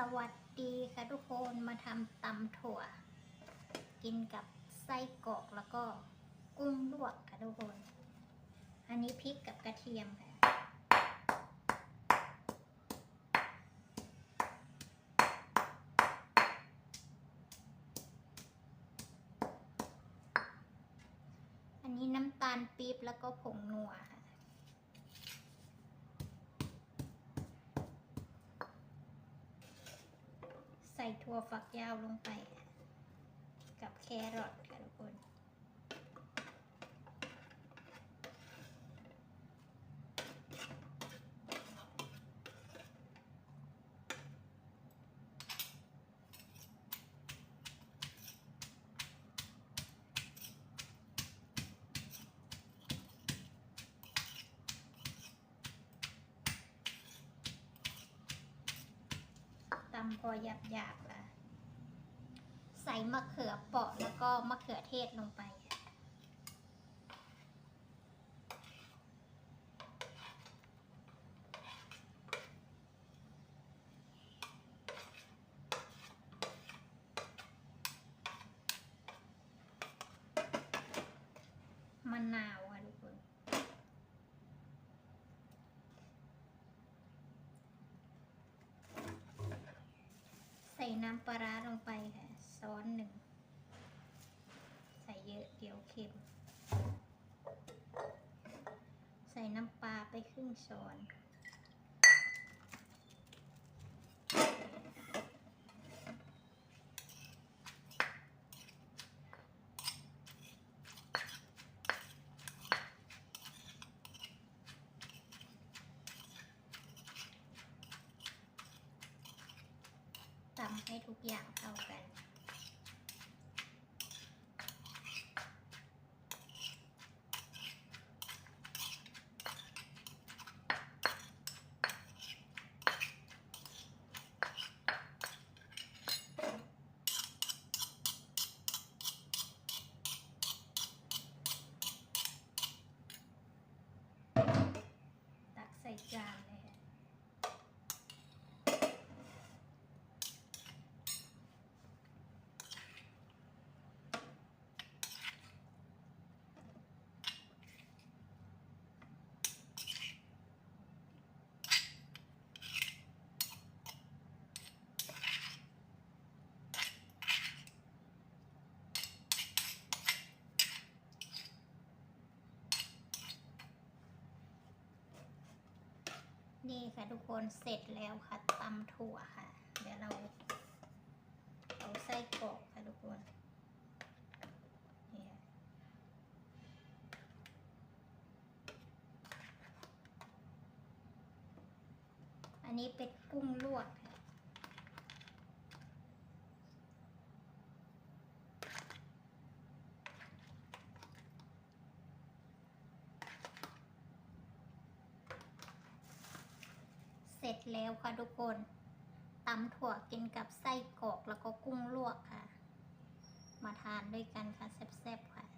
สวัสดีค่ะทุกคนมาทำตำถั่ว กินกับไส้กรอกแล้วก็กุ้งลวกค่ะทุกคน อันนี้พริกกับกระเทียมค่ะ อันนี้น้ำตาลปี๊บแล้วก็ผงนัวค่ะ ใส่ถั่วฝักยาวลงไป กับแครอทค่ะทุกคน ตำ พอหยาบๆละใส่มะเขือเปราะแล้วก็มะเขือเทศลงไป มะนาวค่ะทุกคน ใส่น้ำปลาร้าลงไปค่ะ ซ้อนหนึ่ง ใส่เยอะเดี๋ยวเค็ม ใส่น้ำปลาไปครึ่งช้อนค่ะ ทำให้ทุกอย่างเข้ากัน นี่ค่ะทุกคนเสร็จแล้วค่ะตำถั่วค่ะ เดี๋ยวเราเอาไส้กรอกค่ะทุกคนอันนี้เป็นกุ้งลวกค่ะ เสร็จ แล้วค่ะทุกคนตำถั่วกินกับไส้กรอกแล้วก็กุ้งลวกค่ะ มาทานด้วยกันค่ะแซ่บๆ